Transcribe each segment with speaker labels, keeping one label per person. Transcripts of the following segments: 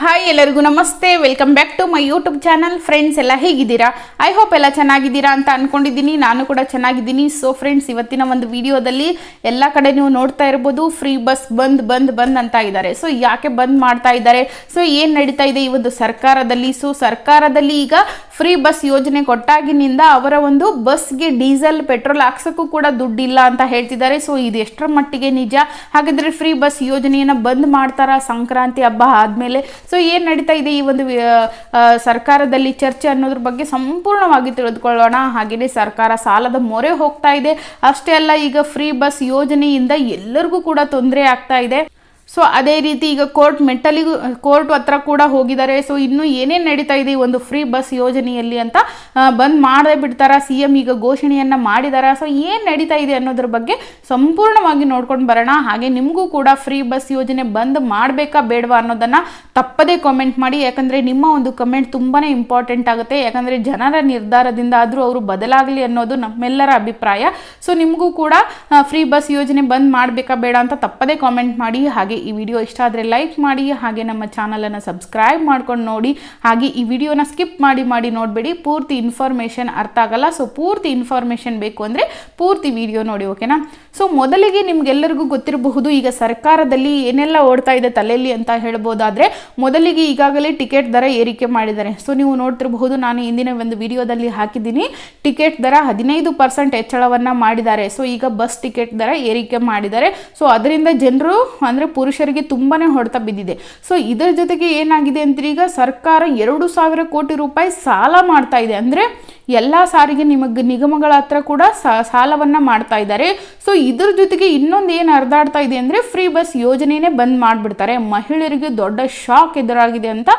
Speaker 1: Hi ಎಲ್ಲರಿಗೂ ನಮಸ್ತೆ. Welcome back to my YouTube channel friends ಎಲ್ಲ ಹೇಗಿದ್ದೀರಾ? ಐ ಹೋಪ್ ಎಲ್ಲ ಚೆನ್ನಾಗಿದ್ದೀರಾ ಅಂತ ಅಂದ್ಕೊಂಡಿದ್ದೀನಿ ನಾನು ಕೂಡ ಚೆನ್ನಾಗಿದ್ದೀನಿ. ಸೊ ಫ್ರೆಂಡ್ಸ್ ಇವತ್ತಿನ ಒಂದು ವಿಡಿಯೋದಲ್ಲಿ ಎಲ್ಲ ಕಡೆ ನೀವು ನೋಡ್ತಾ ಇರ್ಬೋದು ಫ್ರೀ ಬಸ್ ಬಂದ್ ಬಂದ್ ಬಂದ್ ಅಂತ ಇದ್ದಾರೆ. ಸೊ ಯಾಕೆ ಬಂದ್ ಮಾಡ್ತಾ ಇದ್ದಾರೆ? ಸೊ ಏನು ನಡೀತಾ ಇದೆ ಈ ಸರ್ಕಾರದಲ್ಲಿ? ಸೊ ಸರ್ಕಾರದಲ್ಲಿ ಈಗ ಫ್ರೀ ಬಸ್ ಯೋಜನೆ ಕೊಟ್ಟಾಗಿನಿಂದ ಅವರ ಒಂದು ಬಸ್ಗೆ ಡೀಸೆಲ್ ಪೆಟ್ರೋಲ್ ಹಾಕ್ಸೋಕ್ಕೂ ಕೂಡ ದುಡ್ಡಿಲ್ಲ ಅಂತ ಹೇಳ್ತಿದ್ದಾರೆ. ಸೊ ಇದು ಎಷ್ಟರ ಮಟ್ಟಿಗೆ ನಿಜ? ಹಾಗಾದರೆ ಫ್ರೀ ಬಸ್ ಯೋಜನೆಯನ್ನು ಬಂದ್ ಮಾಡ್ತಾರ ಸಂಕ್ರಾಂತಿ ಹಬ್ಬ ಆದಮೇಲೆ? ಸೊ ಏನು ನಡೀತಾ ಇದೆ ಈ ಒಂದು ಸರ್ಕಾರದಲ್ಲಿ ಚರ್ಚೆ ಅನ್ನೋದ್ರ ಬಗ್ಗೆ ಸಂಪೂರ್ಣವಾಗಿ ತಿಳಿದುಕೊಳ್ಳೋಣ. ಹಾಗೆಯೇ ಸರ್ಕಾರ ಸಾಲದ ಮೊರೆ ಹೋಗ್ತಾ ಇದೆ. ಅಷ್ಟೇ ಅಲ್ಲ, ಈಗ ಫ್ರೀ ಬಸ್ ಯೋಜನೆಯಿಂದ ಎಲ್ಲರಿಗೂ ಕೂಡ ತೊಂದರೆ ಆಗ್ತಾ ಇದೆ. ಸೊ ಅದೇ ರೀತಿ ಈಗ ಕೋರ್ಟ್ ಮೆಟ್ಟಲಿಗೂ ಕೋರ್ಟ್ ಹತ್ರ ಕೂಡ ಹೋಗಿದ್ದಾರೆ. ಸೊ ಇನ್ನು ಏನೇನು ನಡೀತಾ ಇದೆ ಈ ಒಂದು ಫ್ರೀ ಬಸ್ ಯೋಜನೆಯಲ್ಲಿ ಅಂತ ಬಂದ್ ಮಾಡದೆ ಬಿಡ್ತಾರ? ಸಿ ಎಂ ಈಗ ಘೋಷಣೆಯನ್ನ ಮಾಡಿದಾರ? ಸೊ ಏನು ನಡೀತಾ ಇದೆ ಅನ್ನೋದ್ರ ಬಗ್ಗೆ ಸಂಪೂರ್ಣವಾಗಿ ನೋಡ್ಕೊಂಡು ಬರೋಣ. ಹಾಗೆ ನಿಮಗೂ ಕೂಡ ಫ್ರೀ ಬಸ್ ಯೋಜನೆ ಬಂದ್ ಮಾಡಬೇಕಾ ಬೇಡವಾ ಅನ್ನೋದನ್ನ ತಪ್ಪದೇ ಕಾಮೆಂಟ್ ಮಾಡಿ. ಯಾಕಂದ್ರೆ ನಿಮ್ಮ ಒಂದು ಕಮೆಂಟ್ ತುಂಬಾನೇ ಇಂಪಾರ್ಟೆಂಟ್ ಆಗುತ್ತೆ. ಯಾಕಂದ್ರೆ ಜನರ ನಿರ್ಧಾರದಿಂದ ಆದರೂ ಅವರು ಬದಲಾಗಲಿ ಅನ್ನೋದು ನಮ್ಮೆಲ್ಲರ ಅಭಿಪ್ರಾಯ. ಸೊ ನಿಮಗೂ ಕೂಡ ಫ್ರೀ ಬಸ್ ಯೋಜನೆ ಬಂದ್ ಮಾಡಬೇಕಾ ಬೇಡ ಅಂತ ತಪ್ಪದೇ ಕಾಮೆಂಟ್ ಮಾಡಿ. ಹಾಗೆ ಈ ವಿಡಿಯೋ ಇಷ್ಟ ಆದರೆ ಲೈಕ್ ಮಾಡಿ, ಹಾಗೆ ನಮ್ಮ ಚಾನಲನ್ನು ಸಬ್ಸ್ಕ್ರೈಬ್ ಮಾಡ್ಕೊಂಡು ನೋಡಿ, ಹಾಗೆ ಈ ವಿಡಿಯೋನ ಸ್ಕಿಪ್ ಮಾಡಿ ಮಾಡಿ ನೋಡಬೇಡಿ. ಪೂರ್ತಿ ಇನ್ಫಾರ್ಮೇಷನ್ ಅರ್ಥ ಆಗಲ್ಲ. ಸೊ ಪೂರ್ತಿ ಇನ್ಫಾರ್ಮೇಷನ್ ಬೇಕು ಅಂದರೆ ಪೂರ್ತಿ ವಿಡಿಯೋ ನೋಡಿ ಓಕೆನಾ ಸೊ ಮೊದಲಿಗೆ ನಿಮಗೆಲ್ಲರಿಗೂ ಗೊತ್ತಿರಬಹುದು, ಈಗ ಸರ್ಕಾರದಲ್ಲಿ ಏನೆಲ್ಲ ಓಡ್ತಾ ಇದೆ ತಲೆಯಲ್ಲಿ ಅಂತ ಹೇಳ್ಬೋದಾದ್ರೆ, ಮೊದಲಿಗೆ ಈಗಾಗಲೇ ಟಿಕೆಟ್ ದರ ಏರಿಕೆ ಮಾಡಿದ್ದಾರೆ. ಸೊ ನೀವು ನೋಡ್ತಿರಬಹುದು, ನಾನು ಇಂದಿನ ಒಂದು ವಿಡಿಯೋದಲ್ಲಿ ಹಾಕಿದ್ದೀನಿ. ಟಿಕೆಟ್ ದರ ಹದಿನೈದು ಪರ್ಸೆಂಟ್ ಹೆಚ್ಚಳವನ್ನ ಮಾಡಿದ್ದಾರೆ. ಸೊ ಈಗ ಬಸ್ ಟಿಕೆಟ್ ದರ ಏರಿಕೆ ಮಾಡಿದ್ದಾರೆ. ಸೊ ಅದರಿಂದ ಜನರು ಅಂದ್ರೆ ಪುರುಷರಿಗೆ ತುಂಬಾ ಹೊಡೆತ ಬಿದ್ದಿದೆ. ಸೊ ಇದರ ಜೊತೆಗೆ ಏನಾಗಿದೆ ಅಂದ್ರೆ ಈಗ ಸರ್ಕಾರ ಎರಡು ಸಾವಿರ ಕೋಟಿ ರೂಪಾಯಿ ಸಾಲ ಮಾಡ್ತಾ ಇದೆ. ಅಂದ್ರೆ ಎಲ್ಲ ಸಾರಿಗೆ ನಿಮಗೆ ನಿಗಮಗಳ ಹತ್ರ ಕೂಡ ಸಾಲವನ್ನು ಮಾಡ್ತಾ ಇದ್ದಾರೆ. ಸೊ ಇದ್ರ ಜೊತೆಗೆ ಇನ್ನೊಂದು ಏನು ಹರಿದಾಡ್ತಾ ಇದೆ ಅಂದ್ರೆ ಫ್ರೀ ಬಸ್ ಯೋಜನೆಯೇ ಬಂದ್ ಮಾಡಿಬಿಡ್ತಾರೆ. ಮಹಿಳೆಯರಿಗೆ ದೊಡ್ಡ ಶಾಕ್ ಎದುರಾಗಿದೆ ಅಂತ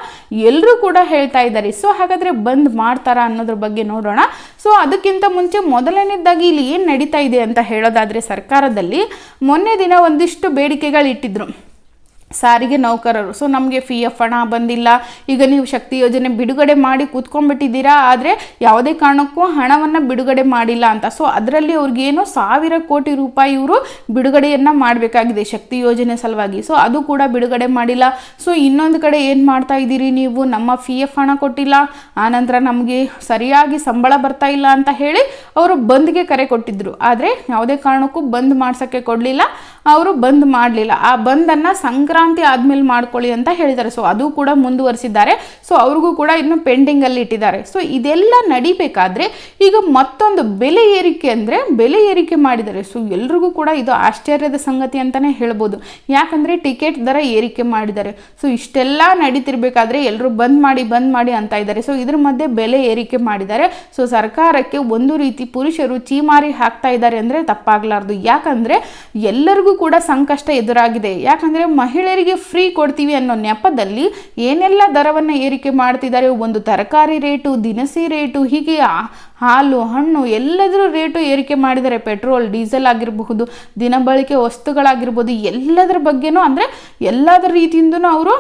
Speaker 1: ಎಲ್ಲರೂ ಕೂಡ ಹೇಳ್ತಾ ಇದ್ದಾರೆ. ಸೊ ಹಾಗಾದ್ರೆ ಬಂದ್ ಮಾಡ್ತಾರಾ ಅನ್ನೋದ್ರ ಬಗ್ಗೆ ನೋಡೋಣ. ಸೊ ಅದಕ್ಕಿಂತ ಮುಂಚೆ ಮೊದಲನೇದಾಗಿ ಇಲ್ಲಿ ಏನು ನಡೀತಾ ಇದೆ ಅಂತ ಹೇಳೋದಾದ್ರೆ ಸರ್ಕಾರದಲ್ಲಿ ಮೊನ್ನೆ ದಿನ ಒಂದಿಷ್ಟು ಬೇಡಿಕೆಗಳು ಇಟ್ಟಿದ್ರು ಸಾರಿಗೆ ನೌಕರರು. ಸೊ ನಮಗೆ ಫಿ ಎಫ್ ಹಣ ಬಂದಿಲ್ಲ. ಈಗ ನೀವು ಶಕ್ತಿ ಯೋಜನೆ ಬಿಡುಗಡೆ ಮಾಡಿ ಕೂತ್ಕೊಂಡ್ಬಿಟ್ಟಿದ್ದೀರಾ, ಆದರೆ ಯಾವುದೇ ಕಾರಣಕ್ಕೂ ಹಣವನ್ನು ಬಿಡುಗಡೆ ಮಾಡಿಲ್ಲ ಅಂತ. ಸೊ ಅದರಲ್ಲಿ ಅವ್ರಿಗೇನು ಸಾವಿರ ಕೋಟಿ ರೂಪಾಯಿ ಇವರು ಬಿಡುಗಡೆಯನ್ನು ಮಾಡಬೇಕಾಗಿದೆ ಶಕ್ತಿ ಯೋಜನೆ ಸಲುವಾಗಿ. ಸೊ ಅದು ಕೂಡ ಬಿಡುಗಡೆ ಮಾಡಿಲ್ಲ. ಸೊ ಇನ್ನೊಂದು ಕಡೆ ಏನು ಮಾಡ್ತಾ ಇದ್ದೀರಿ ನೀವು? ನಮ್ಮ ಫಿ ಎಫ್ ಹಣ ಕೊಟ್ಟಿಲ್ಲ. ಆನಂತರ ನಮಗೆ ಸರಿಯಾಗಿ ಸಂಬಳ ಬರ್ತಾ ಇಲ್ಲ ಅಂತ ಹೇಳಿ, ಅವರು ಬಂದ್ಗೆ ಕರೆ ಕೊಟ್ಟಿದ್ರು. ಆದರೆ ಯಾವುದೇ ಕಾರಣಕ್ಕೂ ಬಂದ್ ಮಾಡ್ಸೋಕ್ಕೆ ಕೊಡಲಿಲ್ಲ. ಅವರು ಬಂದ್ ಮಾಡಲಿಲ್ಲ. ಆ ಬಂದನ್ನು ಸಂಕ್ರಾಂತಿ ಆದ್ಮೇಲೆ ಮಾಡ್ಕೊಳ್ಳಿ ಅಂತ ಹೇಳಿದ್ದಾರೆ. ಸೊ ಅದು ಕೂಡ ಮುಂದುವರಿಸಿದ್ದಾರೆ. ಸೊ ಅವ್ರಿಗೂ ಕೂಡ ಇನ್ನು ಪೆಂಡಿಂಗ್ ಅಲ್ಲಿ ಇಟ್ಟಿದ್ದಾರೆ. ಸೊ ಇದೆಲ್ಲ ನಡಿಬೇಕಾದ್ರೆ ಈಗ ಮತ್ತೊಂದು ಬೆಲೆ ಏರಿಕೆ ಅಂದ್ರೆ ಬೆಲೆ ಏರಿಕೆ ಮಾಡಿದ್ದಾರೆ. ಸೊ ಎಲ್ರಿಗೂ ಕೂಡ ಇದು ಆಶ್ಚರ್ಯದ ಸಂಗತಿ ಅಂತಾನೆ ಹೇಳ್ಬೋದು. ಯಾಕಂದ್ರೆ ಟಿಕೆಟ್ ದರ ಏರಿಕೆ ಮಾಡಿದ್ದಾರೆ. ಸೊ ಇಷ್ಟೆಲ್ಲ ನಡೀತಿರ್ಬೇಕಾದ್ರೆ ಎಲ್ಲರೂ ಬಂದ್ ಮಾಡಿ ಬಂದ್ ಮಾಡಿ ಅಂತ ಇದ್ದಾರೆ. ಸೊ ಇದ್ರ ಮಧ್ಯೆ ಬೆಲೆ ಏರಿಕೆ ಮಾಡಿದ್ದಾರೆ. ಸೊ ಸರ್ಕಾರಕ್ಕೆ ಒಂದು ರೀತಿ ಪುರುಷರು ಚೀಮಾರಿ ಹಾಕ್ತಾ ಇದ್ದಾರೆ ಅಂದ್ರೆ ತಪ್ಪಾಗಲಾರ್ದು. ಯಾಕಂದ್ರೆ ಎಲ್ಲರಿಗೂ ಕೂಡ ಸಂಕಷ್ಟ ಎದುರಾಗಿದೆ. ಯಾಕಂದರೆ ಮಹಿಳೆಯರಿಗೆ ಫ್ರೀ ಕೊಡ್ತೀವಿ ಅನ್ನೋ ನೆಪದಲ್ಲಿ ಏನೆಲ್ಲ ದರವನ್ನು ಏರಿಕೆ ಮಾಡ್ತಿದ್ದಾರೆ? ಒಂದು ತರಕಾರಿ ರೇಟು, ದಿನಸಿ ರೇಟು, ಹೀಗೆ ಹಾಲು, ಹಣ್ಣು ಎಲ್ಲದರ ರೇಟು ಏರಿಕೆ ಮಾಡಿದ್ದಾರೆ. ಪೆಟ್ರೋಲ್, ಡೀಸೆಲ್ ಆಗಿರಬಹುದು ದಿನಬಳಕೆ ವಸ್ತುಗಳಾಗಿರ್ಬೋದು, ಎಲ್ಲದರ ಬಗ್ಗೆನೂ ಅಂದರೆ ಎಲ್ಲದರ ರೀತಿಯಿಂದನೂ ಅವರು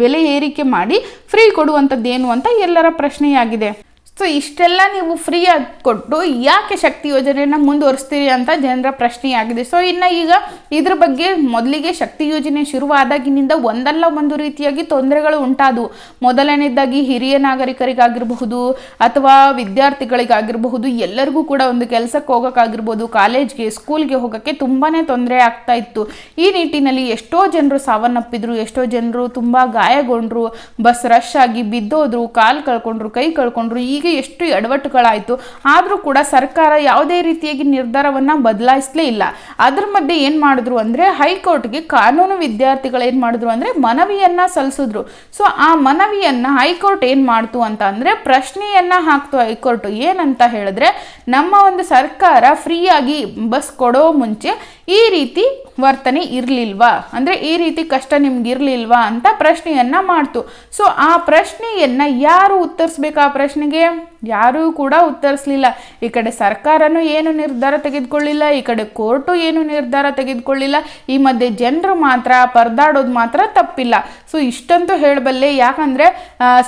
Speaker 1: ಬೆಲೆ ಏರಿಕೆ ಮಾಡಿ ಫ್ರೀ ಕೊಡುವಂಥದ್ದೇನು ಅಂತ ಎಲ್ಲರ ಪ್ರಶ್ನೆಯಾಗಿದೆ. ಸೊ ಇಷ್ಟೆಲ್ಲ ನೀವು ಫ್ರೀ ಆಗಿ ಕೊಟ್ಟು ಯಾಕೆ ಶಕ್ತಿ ಯೋಜನೆಯನ್ನ ಮುಂದುವರಿಸ್ತೀರಿ ಅಂತ ಜನರ ಪ್ರಶ್ನೆಯಾಗಿದೆ. ಸೊ ಇನ್ನು ಈಗ ಇದ್ರ ಬಗ್ಗೆ ಮೊದಲಿಗೆ ಶಕ್ತಿ ಯೋಜನೆ ಶುರುವಾದಾಗಿನಿಂದ ಒಂದಲ್ಲ ಒಂದು ರೀತಿಯಾಗಿ ತೊಂದರೆಗಳು ಉಂಟಾದವು. ಮೊದಲನೇದಾಗಿ ಹಿರಿಯ ನಾಗರಿಕರಿಗಾಗಿರಬಹುದು ಅಥವಾ ವಿದ್ಯಾರ್ಥಿಗಳಿಗಾಗಿರಬಹುದು, ಎಲ್ಲರಿಗೂ ಕೂಡ ಒಂದು ಕೆಲಸಕ್ಕೆ ಹೋಗೋಕ್ಕಾಗಿರ್ಬೋದು ಕಾಲೇಜ್ಗೆ ಸ್ಕೂಲ್ಗೆ ಹೋಗೋಕ್ಕೆ ತುಂಬಾ ತೊಂದರೆ ಆಗ್ತಾ ಇತ್ತು. ಈ ನಿಟ್ಟಿನಲ್ಲಿ ಎಷ್ಟೋ ಜನರು ಸಾವನ್ನಪ್ಪಿದ್ರು, ಎಷ್ಟೋ ಜನರು ತುಂಬ ಗಾಯಗೊಂಡ್ರು, ಬಸ್ ರಶ್ ಆಗಿ ಬಿದ್ದೋದ್ರು, ಕಾಲು ಕಳ್ಕೊಂಡ್ರು, ಕೈ ಕಳ್ಕೊಂಡ್ರು ಎಷ್ಟು ಎಡವಟ್ಟುಗಳಾಯಿತು. ಆದರೂ ಕೂಡ ಸರ್ಕಾರ ಯಾವುದೇ ರೀತಿಯಾಗಿ ನಿರ್ಧಾರವನ್ನು ಬದಲಾಯಿಸಲೇ ಇಲ್ಲ. ಅದ್ರ ಮಧ್ಯೆ ಏನು ಮಾಡಿದ್ರು ಅಂದರೆ ಹೈಕೋರ್ಟ್ಗೆ ಕಾನೂನು ವಿದ್ಯಾರ್ಥಿಗಳು ಏನು ಮಾಡಿದ್ರು ಅಂದರೆ ಮನವಿಯನ್ನು ಸಲ್ಲಿಸಿದ್ರು. ಸೊ, ಆ ಮನವಿಯನ್ನು ಹೈಕೋರ್ಟ್ ಏನು ಮಾಡ್ತು ಅಂತ ಅಂದರೆ ಪ್ರಶ್ನೆಯನ್ನು ಹಾಕ್ತು ಹೈಕೋರ್ಟ್. ಏನಂತ ಹೇಳಿದ್ರೆ, ನಮ್ಮ ಒಂದು ಸರ್ಕಾರ ಫ್ರೀಯಾಗಿ ಬಸ್ ಕೊಡೋ ಮುಂಚೆ ಈ ರೀತಿ ವರ್ತನೆ ಇರಲಿಲ್ವಾ? ಅಂದರೆ ಈ ರೀತಿ ಕಷ್ಟ ನಿಮ್ಗೆ ಇರಲಿಲ್ವಾ ಅಂತ ಪ್ರಶ್ನೆಯನ್ನು ಮಾಡ್ತು. ಸೊ ಆ ಪ್ರಶ್ನೆಯನ್ನು ಯಾರು ಉತ್ತರಿಸ್ಬೇಕು ಆ ಪ್ರಶ್ನೆಗೆ? ಯಾರೂ ಕೂಡ ಉತ್ತರಿಸಲಿಲ್ಲ. ಈ ಕಡೆ ಸರ್ಕಾರನೂ ಏನು ನಿರ್ಧಾರ ತೆಗೆದುಕೊಳ್ಳಿಲ್ಲ, ಈ ಕಡೆ ಕೋರ್ಟು ಏನು ನಿರ್ಧಾರ ತೆಗೆದುಕೊಳ್ಳಿಲ್ಲ, ಈ ಮಧ್ಯೆ ಜನರು ಮಾತ್ರ ಪರದಾಡೋದು ಮಾತ್ರ ತಪ್ಪಿಲ್ಲ. ಸೊ ಇಷ್ಟಂತೂ ಹೇಳಬಲ್ಲೆ, ಯಾಕಂದರೆ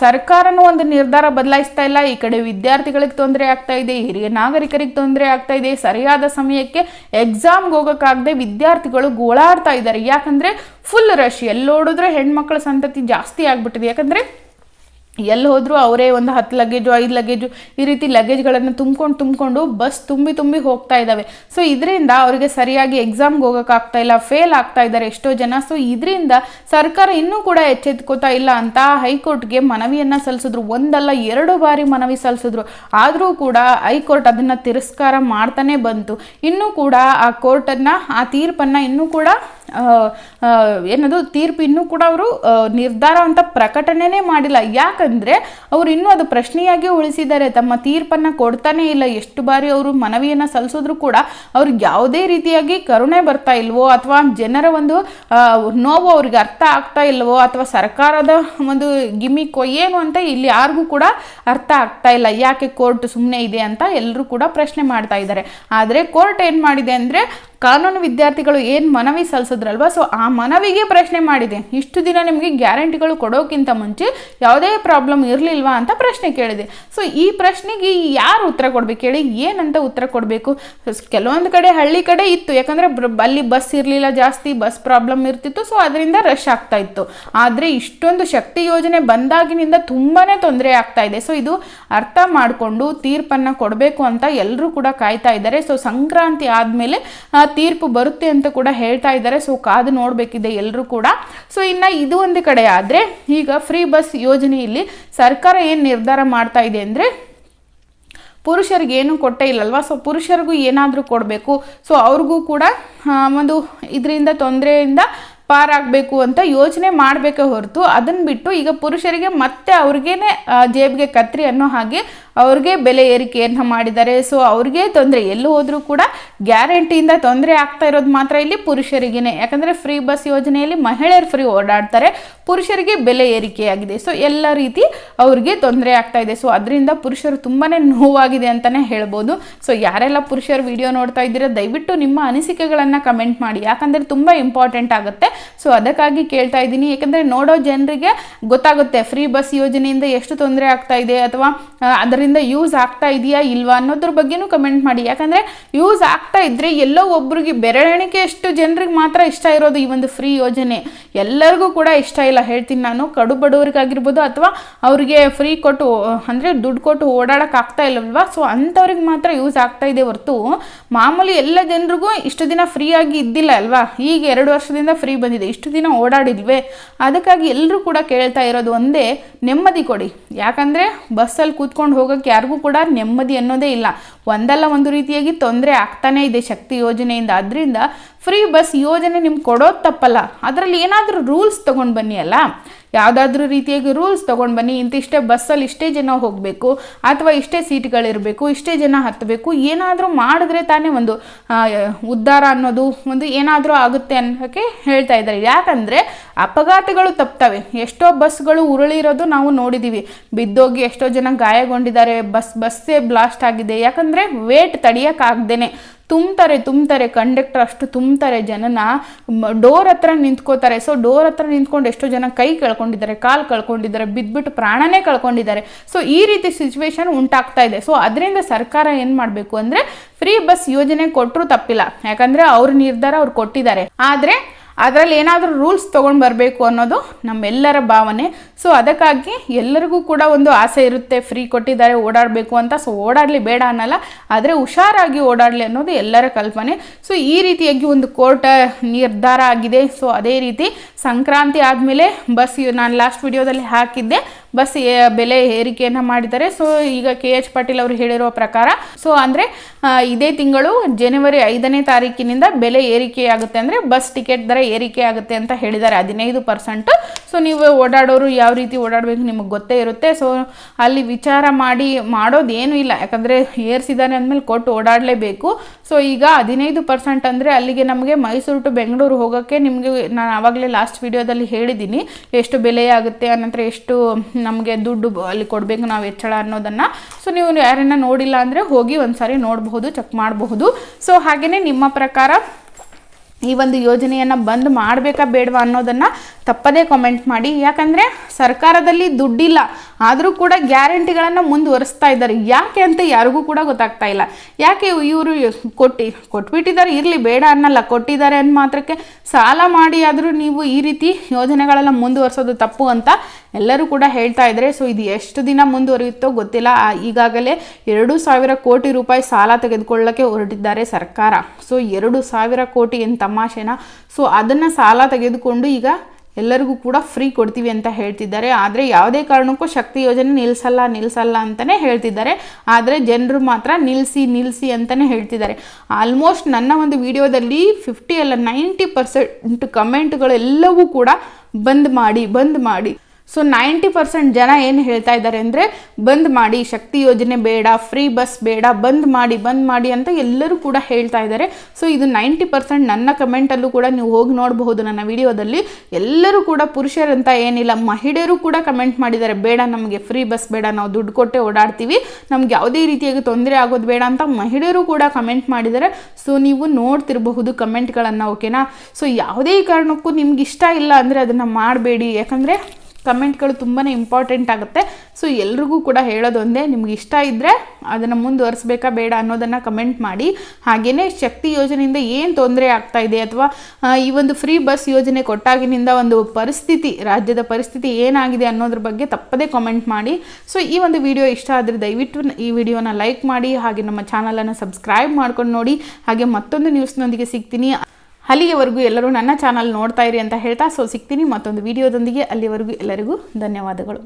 Speaker 1: ಸರ್ಕಾರನೂ ಒಂದು ನಿರ್ಧಾರ ಬದಲಾಯಿಸ್ತಾ ಇಲ್ಲ. ಈ ಕಡೆ ವಿದ್ಯಾರ್ಥಿಗಳಿಗೆ ತೊಂದರೆ ಆಗ್ತಾ ಇದೆ, ಹಿರಿಯ ನಾಗರಿಕರಿಗೆ ತೊಂದರೆ ಆಗ್ತಾ ಇದೆ. ಸರಿಯಾದ ಸಮಯಕ್ಕೆ ಎಕ್ಸಾಮ್ಗೆ ಹೋಗೋಕ್ಕಾಗದೆ ವಿದ್ಯಾರ್ಥಿಗಳು ಗೋಳಾಡ್ತಾ ಇದ್ದಾರೆ. ಯಾಕಂದರೆ ಫುಲ್ ರಶ್ ಎಲ್ಲೋಡಿದ್ರೆ ಹೆಣ್ಮಕ್ಳ ಸಂತತಿ ಜಾಸ್ತಿ ಆಗಿಬಿಟ್ಟಿದೆ. ಯಾಕಂದ್ರೆ ಎಲ್ಲಿ ಹೋದರೂ ಅವರೇ ಒಂದು ಹತ್ತು ಲಗೇಜು ಐದು ಲಗೇಜು ಈ ರೀತಿ ಲಗೇಜ್ಗಳನ್ನು ತುಂಬ್ಕೊಂಡು ತುಂಬಿಕೊಂಡು ಬಸ್ ತುಂಬಿ ತುಂಬಿ ಹೋಗ್ತಾ ಇದ್ದಾವೆ ಸೊ ಇದರಿಂದ ಅವರಿಗೆ ಸರಿಯಾಗಿ ಎಕ್ಸಾಮ್ಗೆ ಹೋಗೋಕ್ಕಾಗ್ತಾ ಇಲ್ಲ ಫೇಲ್ ಆಗ್ತಾ ಇದ್ದಾರೆ ಎಷ್ಟೋ ಜನ. ಸೊ ಇದರಿಂದ ಸರ್ಕಾರ ಇನ್ನೂ ಕೂಡ ಎಚ್ಚೆತ್ಕೋತಾ ಇಲ್ಲ ಅಂತ ಹೈಕೋರ್ಟ್ಗೆ ಮನವಿಯನ್ನು ಸಲ್ಲಿಸಿದ್ರು. ಒಂದಲ್ಲ, ಎರಡು ಬಾರಿ ಮನವಿ ಸಲ್ಲಿಸಿದ್ರು. ಆದರೂ ಕೂಡ ಹೈಕೋರ್ಟ್ ಅದನ್ನು ತಿರಸ್ಕಾರ ಮಾಡ್ತಾನೆ ಬಂತು. ಇನ್ನೂ ಕೂಡ ಆ ಕೋರ್ಟನ್ನು ಆ ತೀರ್ಪನ್ನು ಇನ್ನೂ ಕೂಡ ಏನದು, ತೀರ್ಪು ಇನ್ನೂ ಕೂಡ ಅವರು ನಿರ್ಧಾರ ಅಂತ ಪ್ರಕಟಣೆನೇ ಮಾಡಿಲ್ಲ. ಯಾಕಂದ್ರೆ ಅವರು ಇನ್ನೂ ಅದು ಪ್ರಶ್ನೆಯಾಗಿ ಉಳಿಸಿದ್ದಾರೆ. ತಮ್ಮ ತೀರ್ಪನ್ನ ಕೊಡ್ತಾನೆ ಇಲ್ಲ. ಎಷ್ಟು ಬಾರಿ ಅವರು ಮನವಿಯನ್ನ ಸಲ್ಲಿಸಿದ್ರು ಕೂಡ ಅವ್ರಿಗೆ ಯಾವುದೇ ರೀತಿಯಾಗಿ ಕರುಣೆ ಬರ್ತಾ ಇಲ್ವೋ, ಅಥವಾ ಜನರ ಒಂದು ನೋವು ಅವ್ರಿಗೆ ಅರ್ಥ ಆಗ್ತಾ ಇಲ್ವೋ, ಅಥವಾ ಸರ್ಕಾರದ ಒಂದು ಗಿಮಿಕೋ ಏನು ಅಂತ ಇಲ್ಲಿ ಯಾರಿಗೂ ಕೂಡ ಅರ್ಥ ಆಗ್ತಾ ಇಲ್ಲ. ಯಾಕೆ ಕೋರ್ಟ್ ಸುಮ್ಮನೆ ಇದೆ ಅಂತ ಎಲ್ಲರೂ ಕೂಡ ಪ್ರಶ್ನೆ ಮಾಡ್ತಾ ಇದ್ದಾರೆ. ಆದರೆ ಕೋರ್ಟ್ ಏನು ಮಾಡಿದೆ ಅಂದರೆ ಕಾನೂನು ವಿದ್ಯಾರ್ಥಿಗಳು ಏನು ಮನವಿ ಸಲ್ಲಿಸಿದ್ರಲ್ವ ಸೊ ಆ ಮನವಿಗೆ ಪ್ರಶ್ನೆ ಮಾಡಿದೆ. ಇಷ್ಟು ದಿನ ನಿಮಗೆ ಗ್ಯಾರಂಟಿಗಳು ಕೊಡೋಕ್ಕಿಂತ ಮುಂಚೆ ಯಾವುದೇ ಪ್ರಾಬ್ಲಮ್ ಇರಲಿಲ್ವಾ ಅಂತ ಪ್ರಶ್ನೆ ಕೇಳಿದೆ. ಸೊ ಈ ಪ್ರಶ್ನೆಗೆ ಯಾರು ಉತ್ತರ ಕೊಡ್ಬೇಕು? ಹೇಳಿ, ಏನಂತ ಉತ್ತರ ಕೊಡಬೇಕು? ಕೆಲವೊಂದು ಕಡೆ ಹಳ್ಳಿ ಕಡೆ ಇತ್ತು. ಯಾಕಂದರೆ ಅಲ್ಲಿ ಬಸ್ ಇರಲಿಲ್ಲ ಜಾಸ್ತಿ, ಬಸ್ ಪ್ರಾಬ್ಲಮ್ ಇರ್ತಿತ್ತು. ಸೊ ಅದರಿಂದ ರಶ್ ಆಗ್ತಾ ಇತ್ತು. ಆದರೆ ಇಷ್ಟೊಂದು ಶಕ್ತಿ ಯೋಜನೆ ಬಂದಾಗಿನಿಂದ ತುಂಬಾ ತೊಂದರೆ ಆಗ್ತಾ ಇದೆ. ಸೊ ಇದು ಅರ್ಥ ಮಾಡಿಕೊಂಡು ತೀರ್ಪನ್ನು ಕೊಡಬೇಕು ಅಂತ ಎಲ್ಲರೂ ಕೂಡ ಕಾಯ್ತಾ ಇದ್ದಾರೆ. ಸೊ ಸಂಕ್ರಾಂತಿ ಆದಮೇಲೆ ತೀರ್ಪು ಬರುತ್ತೆ ಅಂತ ಕೂಡ ಹೇಳ್ತಾ ಇದ್ದಾರೆ. ಸೊ ಕಾದು ನೋಡಬೇಕಿದೆ ಎಲ್ಲರೂ ಕೂಡ. ಸೊ ಇನ್ನು ಇದು ಒಂದು ಕಡೆ ಆದರೆ, ಈಗ ಫ್ರೀ ಬಸ್ ಯೋಜನೆಯಲ್ಲಿ ಸರ್ಕಾರ ಏನು ನಿರ್ಧಾರ ಮಾಡ್ತಾ ಇದೆ ಅಂದರೆ, ಪುರುಷರಿಗೆ ಏನು ಕೊಟ್ಟೇ ಇಲ್ಲಲ್ವಾ? ಸೊ ಪುರುಷರಿಗೂ ಏನಾದರೂ ಕೊಡಬೇಕು. ಸೊ ಅವ್ರಿಗೂ ಕೂಡ ಒಂದು ಇದರಿಂದ ತೊಂದರೆಯಿಂದ ಪಾರಾಗಬೇಕು ಅಂತ ಯೋಚನೆ ಮಾಡಬೇಕೇ ಹೊರತು ಅದನ್ನು ಬಿಟ್ಟು ಈಗ ಪುರುಷರಿಗೆ ಮತ್ತೆ ಅವ್ರಿಗೇನೆ ಜೇಬಿಗೆ ಕತ್ರಿ ಅನ್ನೋ ಹಾಗೆ ಅವ್ರಿಗೆ ಬೆಲೆ ಏರಿಕೆಯನ್ನು ಮಾಡಿದ್ದಾರೆ. ಸೊ ಅವ್ರಿಗೆ ತೊಂದರೆ ಎಲ್ಲಿ ಹೋದರೂ ಕೂಡ ಗ್ಯಾರಂಟಿಯಿಂದ ತೊಂದರೆ ಆಗ್ತಾ ಇರೋದು ಮಾತ್ರ ಇಲ್ಲಿ ಪುರುಷರಿಗೇನೆ. ಯಾಕಂದರೆ ಫ್ರೀ ಬಸ್ ಯೋಜನೆಯಲ್ಲಿ ಮಹಿಳೆಯರು ಫ್ರೀ ಓಡಾಡ್ತಾರೆ ಪುರುಷರಿಗೆ ಬೆಲೆ ಏರಿಕೆಯಾಗಿದೆ. ಸೊ ಎಲ್ಲ ರೀತಿ ಅವ್ರಿಗೆ ತೊಂದರೆ ಆಗ್ತಾ ಇದೆ. ಸೊ ಅದರಿಂದ ಪುರುಷರು ತುಂಬಾ ನೋವಾಗಿದೆ ಅಂತಲೇ ಹೇಳ್ಬೋದು. ಸೊ ಯಾರೆಲ್ಲ ಪುರುಷರು ವಿಡಿಯೋ ನೋಡ್ತಾ ಇದ್ದೀರಾ ದಯವಿಟ್ಟು ನಿಮ್ಮ ಅನಿಸಿಕೆಗಳನ್ನು ಕಮೆಂಟ್ ಮಾಡಿ. ಯಾಕಂದರೆ ತುಂಬ ಇಂಪಾರ್ಟೆಂಟ್ ಆಗುತ್ತೆ. ಸೊ ಅದಕ್ಕಾಗಿ ಕೇಳ್ತಾ ಇದ್ದೀನಿ. ಯಾಕಂದರೆ ನೋಡೋ ಜನರಿಗೆ ಗೊತ್ತಾಗುತ್ತೆ ಫ್ರೀ ಬಸ್ ಯೋಜನೆಯಿಂದ ಎಷ್ಟು ತೊಂದರೆ ಆಗ್ತಾ ಇದೆ ಅಥವಾ ಆ, ಅದರಿಂದ ಯೂಸ್ ಆಗ್ತಾ ಇದೆಯಾ ಇಲ್ವಾ ಅನ್ನೋದ್ರ ಬಗ್ಗೆನೂ ಕಮೆಂಟ್ ಮಾಡಿ. ಯಾಕಂದರೆ ಯೂಸ್ ಆಗ್ತಾ ಇದ್ರೆ ಎಲ್ಲೋ ಒಬ್ರಿಗೆ ಬೆರಳೆಣಿಕೆ ಎಷ್ಟು ಜನರಿಗೆ ಮಾತ್ರ ಇಷ್ಟ ಇರೋದು ಈ ಒಂದು ಫ್ರೀ ಯೋಜನೆ. ಎಲ್ಲರಿಗೂ ಕೂಡ ಇಷ್ಟ ಇಲ್ಲ ಹೇಳ್ತೀನಿ ನಾನು. ಕಡು ಬಡವರಿಗಾಗಿರ್ಬೋದು ಅಥವಾ ಅವ್ರಿಗೆ ಫ್ರೀ ಕೊಟ್ಟು, ಅಂದರೆ ದುಡ್ಡು ಕೊಟ್ಟು ಓಡಾಡಕ್ಕೆ ಆಗ್ತಾ ಇಲ್ಲವಲ್ವಾ ಸೊ ಅಂಥವ್ರಿಗೆ ಮಾತ್ರ ಯೂಸ್ ಆಗ್ತಾ ಇದೆ ಹೊರತು ಮಾಮೂಲಿ ಎಲ್ಲ ಜನರಿಗೂ ಇಷ್ಟು ದಿನ ಫ್ರೀ ಆಗಿ ಇದ್ದಿಲ್ಲ ಅಲ್ವಾ? ಈಗ ಎರಡು ವರ್ಷದಿಂದ ಫ್ರೀ ಬಂದಿದೆ. ಇಷ್ಟು ದಿನ ಓಡಾಡಿದ್ವಿ. ಅದಕ್ಕಾಗಿ ಎಲ್ಲರೂ ಕೂಡ ಕೇಳ್ತಾ ಇರೋದು ಒಂದೇ ನೆಮ್ಮದಿ ಕೊಡಿ. ಯಾಕಂದರೆ ಬಸ್ಸಲ್ಲಿ ಕೂತ್ಕೊಂಡು ಹೋಗೋಕ್ಕೆ ಯಾರಿಗೂ ಕೂಡ ನೆಮ್ಮದಿ ಅನ್ನೋದೇ ಇಲ್ಲ. ಒಂದಲ್ಲ ಒಂದು ರೀತಿಯಾಗಿ ತೊಂದರೆ ಆಗ್ತಾನೇ ಇದೆ ಶಕ್ತಿ ಯೋಜನೆಯಿಂದ. ಅದರಿಂದ ಫ್ರೀ ಬಸ್ ಯೋಜನೆ ನಿಮ್ಗೆ ಕೊಡೋದು ತಪ್ಪಲ್ಲ. ಅದರಲ್ಲಿ ಏನಾದರೂ ರೂಲ್ಸ್ ತೊಗೊಂಡು ಬನ್ನಿ ಅಲ್ಲ? ಯಾವುದಾದ್ರೂ ರೀತಿಯಾಗಿ ರೂಲ್ಸ್ ತೊಗೊಂಡು ಬನ್ನಿ. ಇಂತಿಷ್ಟೇ ಬಸ್ಸಲ್ಲಿ ಇಷ್ಟೇ ಜನ ಹೋಗಬೇಕು, ಅಥವಾ ಇಷ್ಟೇ ಸೀಟ್ಗಳಿರಬೇಕು ಇಷ್ಟೇ ಜನ ಹತ್ತಬೇಕು, ಏನಾದರೂ ಮಾಡಿದ್ರೆ ತಾನೇ ಒಂದು ಉದ್ಧಾರ ಅನ್ನೋದು ಒಂದು ಏನಾದರೂ ಆಗುತ್ತೆ ಅನ್ನೋಕ್ಕೆ ಹೇಳ್ತಾ ಇದ್ದಾರೆ. ಯಾಕಂದರೆ ಅಪಘಾತಗಳು ತಪ್ತವೆ. ಎಷ್ಟೋ ಬಸ್ಗಳು ಉರುಳಿರೋದು ನಾವು ನೋಡಿದ್ದೀವಿ ಬಿದ್ದೋಗಿ ಎಷ್ಟೋ ಜನ ಗಾಯಗೊಂಡಿದ್ದಾರೆ. ಬಸ್, ಬಸ್ಸೇ ಬ್ಲಾಸ್ಟ್ ಆಗಿದೆ. ಯಾಕಂದರೆ ವೇಟ್ ತಡಿಯೋಕ್ಕಾಗ್ದೇನೆ. ತುಂಬ್ತಾರೆ ತುಂಬ್ತಾರೆ ಕಂಡಕ್ಟರ್ ಅಷ್ಟು ತುಂಬ್ತಾರೆ ಜನನ. ಡೋರ್ ಹತ್ರ ನಿಂತ್ಕೋತಾರೆ. ಸೊ ಡೋರ್ ಹತ್ರ ನಿಂತ್ಕೊಂಡು ಎಷ್ಟೋ ಜನ ಕೈ ಕಳ್ಕೊಂಡಿದ್ದಾರೆ, ಕಾಲು ಕಳ್ಕೊಂಡಿದ್ದಾರೆ ಬಿದ್ದುಬಿಟ್ಟು ಪ್ರಾಣನೇ ಕಳ್ಕೊಂಡಿದ್ದಾರೆ. ಸೊ ಈ ರೀತಿ ಸಿಚುವೇಶನ್ ಉಂಟಾಗ್ತಾ ಇದೆ. ಸೊ ಅದರಿಂದ ಸರ್ಕಾರ ಏನು ಮಾಡಬೇಕು ಅಂದರೆ ಫ್ರೀ ಬಸ್ ಯೋಜನೆ ಕೊಟ್ಟರು ತಪ್ಪಿಲ್ಲ. ಯಾಕಂದರೆ ಅವ್ರ ನಿರ್ಧಾರ ಅವ್ರು ಕೊಟ್ಟಿದ್ದಾರೆ. ಆದರೆ ಅದರಲ್ಲಿ ಏನಾದರೂ ರೂಲ್ಸ್ ತೊಗೊಂಡು ಬರಬೇಕು ಅನ್ನೋದು ನಮ್ಮೆಲ್ಲರ ಭಾವನೆ. ಸೊ ಅದಕ್ಕಾಗಿ ಎಲ್ಲರಿಗೂ ಕೂಡ ಒಂದು ಆಸೆ ಇರುತ್ತೆ ಫ್ರೀ ಕೊಟ್ಟಿದ್ದಾರೆ, ಓಡಾಡಬೇಕು ಅಂತ. ಸೊ ಓಡಾಡಲಿ ಬೇಡ ಅನ್ನಲ್ಲ, ಆದರೆ ಹುಷಾರಾಗಿ ಓಡಾಡಲಿ ಅನ್ನೋದು ಎಲ್ಲರ ಕಲ್ಪನೆ. ಸೊ ಈ ರೀತಿಯಾಗಿ ಒಂದು ಕೋರ್ಟ್ ನಿರ್ಧಾರ ಆಗಿದೆ. ಸೊ ಅದೇ ರೀತಿ ಸಂಕ್ರಾಂತಿ ಆದಮೇಲೆ ಬಸ್ ನಾನು ಲಾಸ್ಟ್ ವಿಡಿಯೋದಲ್ಲಿ ಹಾಕಿದ್ದೆ. ಬಸ್ ಬೆಲೆ ಏರಿಕೆಯನ್ನು ಮಾಡಿದ್ದಾರೆ. ಸೊ ಈಗ ಕೆ ಎಚ್ ಪಾಟೀಲ್ ಅವರು ಹೇಳಿರುವ ಪ್ರಕಾರ ಸೊ ಅಂದರೆ ಇದೇ ತಿಂಗಳು ಜನವರಿ ಐದನೇ ತಾರೀಕಿನಿಂದ ಬೆಲೆ ಏರಿಕೆಯಾಗುತ್ತೆ. ಅಂದರೆ, ಬಸ್ ಟಿಕೆಟ್ ದರ ಏರಿಕೆ ಆಗುತ್ತೆ ಅಂತ ಹೇಳಿದ್ದಾರೆ, ಹದಿನೈದು ಪರ್ಸೆಂಟ್ ಸೊ ನೀವು ಓಡಾಡೋರು ಯಾವ ರೀತಿ ಓಡಾಡಬೇಕು ನಿಮಗೆ ಗೊತ್ತೇ ಇರುತ್ತೆ. ಸೊ ಅಲ್ಲಿ ವಿಚಾರ ಮಾಡಿ ಮಾಡೋದು ಏನೂ ಇಲ್ಲ. ಯಾಕಂದರೆ ಏರ್ಸಿದ್ದಾನೆ ಅಂದಮೇಲೆ ಕೊಟ್ಟು ಓಡಾಡಲೇಬೇಕು. ಸೊ ಈಗ ಹದಿನೈದು ಪರ್ಸೆಂಟ್ ಅಂದರೆ ಅಲ್ಲಿಗೆ ನಮಗೆ ಮೈಸೂರು ಟು ಬೆಂಗಳೂರು ಹೋಗೋಕ್ಕೆ ನಿಮಗೆ ನಾನು ಆವಾಗಲೇ ಲಾಸ್ಟ್ ವಿಡಿಯೋದಲ್ಲಿ ಹೇಳಿದ್ದೀನಿ. ಎಷ್ಟು ಬೆಲೆ ಆಗುತ್ತೆ ಅನಂತರ ಎಷ್ಟು ನಮಗೆ ದುಡ್ಡು ಅಲ್ಲಿ ಕೊಡಬೇಕು ನಾವು ಹೆಚ್ಚಳ ಅನ್ನೋದನ್ನು. ಸೊ ನೀವು ಯಾರನ್ನ ನೋಡಿಲ್ಲ ಅಂದರೆ ಹೋಗಿ ಒಂದು ಸಾರಿ ನೋಡಬಹುದು ಚೆಕ್ ಮಾಡಬಹುದು. ಸೊ ಹಾಗೆಯೇ ನಿಮ್ಮ ಪ್ರಕಾರ ಈ ಒಂದು ಯೋಜನೆಯನ್ನು ಬಂದ್ ಮಾಡಬೇಕಾ ಬೇಡವಾ ಅನ್ನೋದನ್ನು ತಪ್ಪದೇ ಕಾಮೆಂಟ್ ಮಾಡಿ. ಯಾಕಂದರೆ ಸರ್ಕಾರದಲ್ಲಿ ದುಡ್ಡಿಲ್ಲ, ಆದರೂ ಕೂಡ ಗ್ಯಾರಂಟಿಗಳನ್ನು ಮುಂದುವರಿಸ್ತಾ ಇದ್ದಾರೆ. ಯಾಕೆ ಅಂತ ಯಾರಿಗೂ ಕೂಡ ಗೊತ್ತಾಗ್ತಾ ಇಲ್ಲ. ಯಾಕೆ ಇವರು ಕೊಟ್ಟು, ಕೊಟ್ಬಿಟ್ಟಿದ್ದಾರೆ? ಇರಲಿ, ಬೇಡ ಅನ್ನಲ್ಲ. ಕೊಟ್ಟಿದ್ದಾರೆ ಅಂದ ಮಾತ್ರಕ್ಕೆ ಸಾಲ ಮಾಡಿ ಆದರೂ ನೀವು ಈ ರೀತಿ ಯೋಜನೆಗಳೆಲ್ಲ ಮುಂದುವರಿಸೋದು ತಪ್ಪು ಅಂತ ಎಲ್ಲರೂ ಕೂಡ ಹೇಳ್ತಾ ಇದ್ದಾರೆ ಸೊ ಇದು ಎಷ್ಟು ದಿನ ಮುಂದುವರಿಯುತ್ತೋ ಗೊತ್ತಿಲ್ಲ. ಈಗಾಗಲೇ ಎರಡು ಸಾವಿರ ಕೋಟಿ ರೂಪಾಯಿ ಸಾಲ ತೆಗೆದುಕೊಳ್ಳಕ್ಕೆ ಹೊರಟಿದ್ದಾರೆ ಸರ್ಕಾರ. ಸೊ ಎರಡು ಸಾವಿರ ಕೋಟಿ ಏನು ತಮಾಷೆನ? ಸೊ ಅದನ್ನು ಸಾಲ ತೆಗೆದುಕೊಂಡು ಈಗ ಎಲ್ಲರಿಗೂ ಕೂಡ ಫ್ರೀ ಕೊಡ್ತೀವಿ ಅಂತ ಹೇಳ್ತಿದ್ದಾರೆ. ಆದರೆ ಯಾವುದೇ ಕಾರಣಕ್ಕೂ ಶಕ್ತಿ ಯೋಜನೆ ನಿಲ್ಲಿಸಲ್ಲ ನಿಲ್ಲಿಸಲ್ಲ ಅಂತಲೇ ಹೇಳ್ತಿದ್ದಾರೆ. ಆದರೆ ಜನರು ಮಾತ್ರ ನಿಲ್ಲಿಸಿ ನಿಲ್ಲಿಸಿ ಅಂತಲೇ ಹೇಳ್ತಿದ್ದಾರೆ. ಆಲ್ಮೋಸ್ಟ್ ನನ್ನ ಒಂದು ವಿಡಿಯೋದಲ್ಲಿ ಫಿಫ್ಟಿ ಅಲ್ಲ, ನೈಂಟಿ ಪರ್ಸೆಂಟ್ ಕಮೆಂಟ್ಗಳೆಲ್ಲವೂ ಕೂಡ ಬಂದ್ ಮಾಡಿ ಬಂದ್ ಮಾಡಿ. ಸೊ ನೈಂಟಿ ಪರ್ಸೆಂಟ್ ಜನ ಏನು ಹೇಳ್ತಾ ಇದ್ದಾರೆ ಅಂದರೆ, ಬಂದ್ ಮಾಡಿ, ಶಕ್ತಿ ಯೋಜನೆ ಬೇಡ ಫ್ರೀ ಬಸ್ ಬೇಡ, ಬಂದ್ ಮಾಡಿ ಬಂದ್ ಮಾಡಿ ಅಂತ ಎಲ್ಲರೂ ಕೂಡ ಹೇಳ್ತಾ ಇದ್ದಾರೆ. ಸೊ ಇದು ನೈಂಟಿ ಪರ್ಸೆಂಟ್ ನನ್ನ ಕಮೆಂಟಲ್ಲೂ ಕೂಡ ನೀವು ಹೋಗಿ ನೋಡಬಹುದು ನನ್ನ ವಿಡಿಯೋದಲ್ಲಿ. ಎಲ್ಲರೂ ಕೂಡ ಪುರುಷರಂತ ಏನಿಲ್ಲ, ಮಹಿಳೆಯರು ಕೂಡ ಕಮೆಂಟ್ ಮಾಡಿದ್ದಾರೆ, ಬೇಡ ನಮಗೆ ಫ್ರೀ ಬಸ್ ಬೇಡ, ನಾವು ದುಡ್ಡು ಕೊಟ್ಟೆ ಓಡಾಡ್ತೀವಿ, ನಮ್ಗೆ ಯಾವುದೇ ರೀತಿಯಾಗಿ ತೊಂದರೆ ಆಗೋದು ಬೇಡ ಅಂತ ಮಹಿಳೆಯರು ಕೂಡ ಕಮೆಂಟ್ ಮಾಡಿದ್ದಾರೆ. ಸೊ ನೀವು ನೋಡ್ತಿರಬಹುದು ಕಮೆಂಟ್ಗಳನ್ನು ಓಕೆನಾ ಸೊ ಯಾವುದೇ ಕಾರಣಕ್ಕೂ ನಿಮ್ಗೆ ಇಷ್ಟ ಇಲ್ಲ ಅಂದರೆ ಅದನ್ನು ಮಾಡಬೇಡಿ, ಯಾಕಂದರೆ ಕಮೆಂಟ್ಗಳು ತುಂಬಾ ಇಂಪಾರ್ಟೆಂಟ್ ಆಗುತ್ತೆ. ಸೊ ಎಲ್ರಿಗೂ ಕೂಡ ಹೇಳೋದೊಂದೇ ನಿಮ್ಗೆ ಇಷ್ಟ ಇದ್ದರೆ ಅದನ್ನು ಮುಂದುವರಿಸ್ಬೇಕಾ ಬೇಡ ಅನ್ನೋದನ್ನು ಕಮೆಂಟ್ ಮಾಡಿ. ಹಾಗೆಯೇ ಶಕ್ತಿ ಯೋಜನೆಯಿಂದ ಏನು ತೊಂದರೆ ಆಗ್ತಾ ಇದೆ ಅಥವಾ ಈ ಒಂದು ಫ್ರೀ ಬಸ್ ಯೋಜನೆ ಕೊಟ್ಟಾಗಿನಿಂದ ಒಂದು ಪರಿಸ್ಥಿತಿ, ರಾಜ್ಯದ ಪರಿಸ್ಥಿತಿ ಏನಾಗಿದೆ ಅನ್ನೋದ್ರ ಬಗ್ಗೆ ತಪ್ಪದೇ ಕಮೆಂಟ್ ಮಾಡಿ. ಸೊ ಈ ಒಂದು ವಿಡಿಯೋ ಇಷ್ಟ ಆದರೆ ದಯವಿಟ್ಟು ಈ ವಿಡಿಯೋನ ಲೈಕ್ ಮಾಡಿ, ಹಾಗೆ ನಮ್ಮ ಚಾನಲನ್ನು ಸಬ್ಸ್ಕ್ರೈಬ್ ಮಾಡ್ಕೊಂಡು ನೋಡಿ. ಹಾಗೆ ಮತ್ತೊಂದು ನ್ಯೂಸ್ನೊಂದಿಗೆ ಸಿಗ್ತೀನಿ. ಅಲ್ಲಿಯವರೆಗೂ ಎಲ್ಲರೂ ನನ್ನ ಚಾನಲ್ ನೋಡ್ತಾ ಇರಿ ಅಂತ ಹೇಳ್ತಾ, ಸೊ ಸಿಗ್ತೀನಿ ಮತ್ತೊಂದು ವಿಡಿಯೋದೊಂದಿಗೆ. ಅಲ್ಲಿವರೆಗೂ ಎಲ್ಲರಿಗೂ ಧನ್ಯವಾದಗಳು.